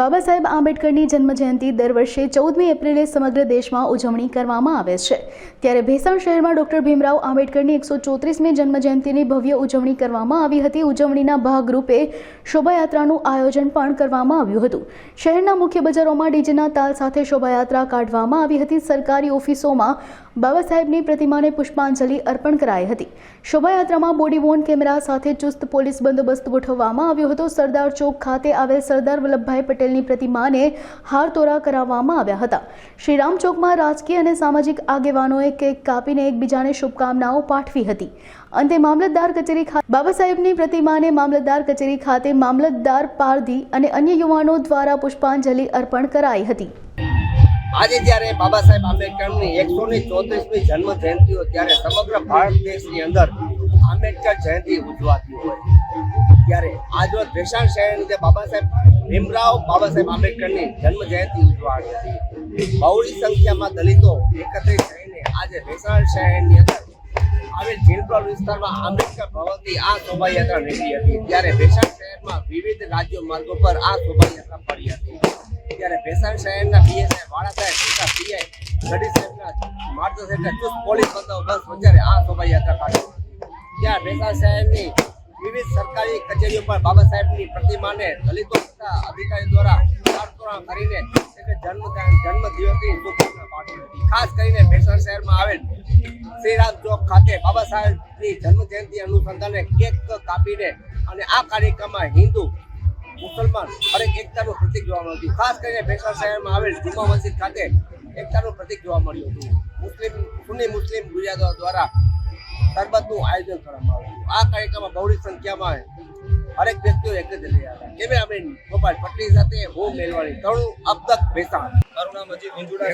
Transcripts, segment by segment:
બાબા સાહેબ આંબેડકરની જન્મજયંતિ દર વર્ષે ચૌદમી એપ્રિલે સમગ્ર દેશમાં ઉજવણી કરવામાં આવે છે. ત્યારે ભેસાણ શહેરમાં ડોક્ટર ભીમરાવ આંબેડકરની એકસો ચોત્રીસમી જન્મજયંતિની ભવ્ય ઉજવણી કરવામાં આવી હતી. ઉજવણીના ભાગરૂપે શોભાયાત્રાનું આયોજન પણ કરવામાં આવ્યું હતું. શહેરના મુખ્ય બજારોમાં ડીજેના તાલ સાથે શોભાયાત્રા કાઢવામાં આવી હતી. સરકારી ઓફિસોમાં બાબા સાહેબની પ્રતિમાને પુષ્પાંજલિ અર્પણ કરાઈ હતી. શોભાયાત્રામાં બોડી વોર્ન કેમેરા સાથે ચુસ્ત પોલીસ બંદોબસ્ત ગોઠવવામાં આવ્યો હતો. સરદાર ચોક ખાતે આવેલ સરદાર વલ્લભભાઈ પટેલની પ્રતિમાને હારતોરા કરાવવામાં આવ્યા હતા. શ્રીરામ ચોકમાં રાજકીય અને સામાજિક આગેવાનોએ કેક કાપીને એકબીજાને શુભકામનાઓ પાઠવી હતી. અંતે મામલતદાર કચેરી બાબા સાહેબની પ્રતિમાને મામલતદાર કચેરી ખાતે મામલતદાર પારધી અને અન્ય યુવાનો દ્વારા પુષ્પાંજલિ અર્પણ કરાઈ હતી. આજે જ્યારે બાબા સાહેબ આંબેડકરની એકસો ને ચોત્રીસમી જન્મ જયંતિ હોય ત્યારે સમગ્ર ભારત દેશની અંદર આંબેડકર જયંતિ ઉજવાતી હોય. આજરોજ ભેસાણ શહેરની જે બાબા સાહેબ ભીમરાવ, બાબા સાહેબ આંબેડકરની જન્મ જયંતિ ઉજવાણી હતી. બહોળી સંખ્યામાં દલિતો એકત્રિત થઈને આજે ભેસાણ શહેરની અંદર આવેલ ભીલપુર વિસ્તારમાં આંબેડકર ભવનથી આ શોભાયાત્રા નીકળી હતી. ત્યારે ભેસાણ શહેરમાં વિવિધ રાજ્યો માર્ગો પર આ શોભાયાત્રા પડી હતી. ત્યારે ભેસાણ શહેરના પીએસઆઈ વાળા સાહેબ પીઆઈ ગઢી સાહેબના માર્ગદર્શન ચુસ્ત પોલીસ બંદોબસ્ત વચ્ચે આ શોભાયાત્રા કાઢી હતી. ત્યાં ભેસાણ શહેરની વિવિધ સરકારી કચેરીઓ પર બાબા સાહેબની પ્રતિમાને દલિતો તથા અધિકારી દ્વારા કરીને જન્મ જન્મ દિવસની ખાસ કરીને ભેસાણ શહેરમાં આવેલ શ્રીરામ ચોક ખાતે બાબા સાહેબની જન્મ જયંતિ અનુસંધાને કેક કાપીને અને આ કાર્યક્રમમાં હિન્દુ, મુસલમાન હરેક એકતાનું પ્રતિક જોવા મળ્યું હતું. ખાસ કરીને ભેસાણ શહેરમાં આવેલ જુમા મસ્જિદ ખાતે એકતાનું પ્રતિક જોવા મળ્યું હતું. મુસ્લિમ, સુન્ની મુસ્લિમ ગુજરાત દ્વારા શરબતનું આયોજન કરવામાં આવ્યું. આ કાર્યક્રમમાં બહોળી સંખ્યામાં હરેક વ્યક્તિઓ એકત્ર રહ્યા હતા કેમેરામેન ગોપાલ પટની સાથે હું મેલવાણી તણું અબતક ભેસાણ. મારું નામ અજીત વિંજુડા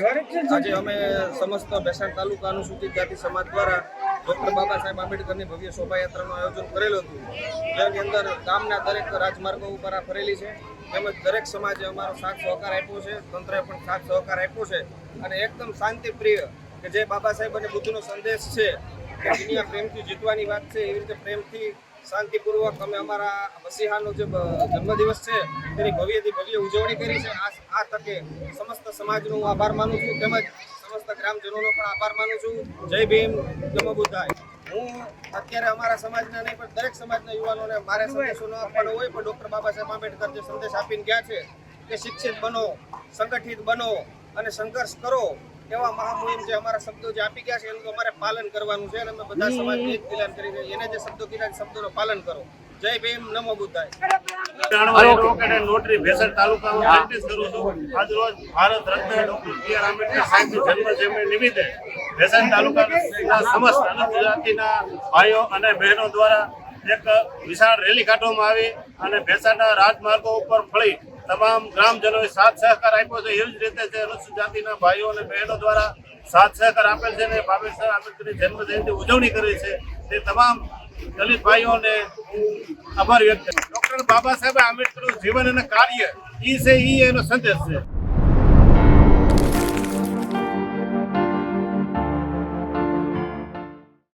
આજે અમે સમસ્ત ભેસાણ તાલુકા અનુસૂચિત જાતિ સમાજ દ્વારા ડોક્ટર બાબા સાહેબ આંબેડકરની ભવ્ય શોભાયાત્રાનું આયોજન કરેલું હતું. જેની અંદર ગામના દરેક રાજમાર્ગો ઉપર આ ફરેલી છે. તેમજ દરેક સમાજે અમારો સાથ સહકાર આપ્યો છે. તંત્રએ પણ સાથ સહકાર આપ્યો છે. અને એકદમ શાંતિપ્રિય કે જે બાબા સાહેબ અને બુદ્ધનો સંદેશ છે દુનિયા પ્રેમથી જીતવાની વાત છે, એવી રીતે પ્રેમથી શાંતિપૂર્વક અમે અમારા મસીહાનો જે જન્મદિવસ છે, તેની ભવ્યથી ભવ્ય ઉજવણી કરી છે. આ આ તકે સમસ્ત સમાજનો હું આભાર માનું છું. તેમજ સમસ્ત ગ્રામજનોનો પણ આભાર માનું છું. જય ભીમ, જય બુદ્ધાય હું અત્યારે અમારા સમાજના નહીં, પણ દરેક સમાજના યુવાનોને મારે સંદેશો ન આપવાનો હોય, પણ ડૉક્ટર બાબા સાહેબ આંબેડકર જે સંદેશ આપીને ગયા છે, કે શિક્ષિત બનો, સંગઠિત બનો અને સંઘર્ષ કરો. એવા મહામુહિમ જે અમારા શબ્દો જે આપી ગયા છે એનું અમારે પાલન કરવાનું છે અને અમે બધા સમાજને એક એલાન કરી છે. એને જે શબ્દો કીધા છે શબ્દોનું પાલન કરો. જય ભીમ નમો બુદ્ધાય. નોટરી ભેસર તાલુકામાં કરું છું. આજ રોજ Bharat Ratna doctor B R Ambedkar સાહેબની જન્મ નિમિત્તે ભેસર તાલુકાના સમસ્ત અનુસૂચિત ભાઈઓ અને બહેનો દ્વારા એક વિશાળ રેલી કાઢવામાં આવી અને ભેસાના રાજમાર્ગો ઉપર ફળી તમામ ગ્રામજનોએ સાથ સહકાર આપ્યો છે. એવી જ રીતે જે અનુસૂચિત જાતિના ભાઈઓ અને બહેનો દ્વારા સાથ સહકાર આપેલ છે અને બાબા આંબેડકરની જન્મ ઉજવણી કરી છે. તે તમામ દલિત ભાઈઓને આભાર વ્યક્ત. ડોક્ટર બાબા સાહેબ આંબેડકરનું જીવન અને કાર્ય ઈ છે, ઈ એનો સંદેશ છે.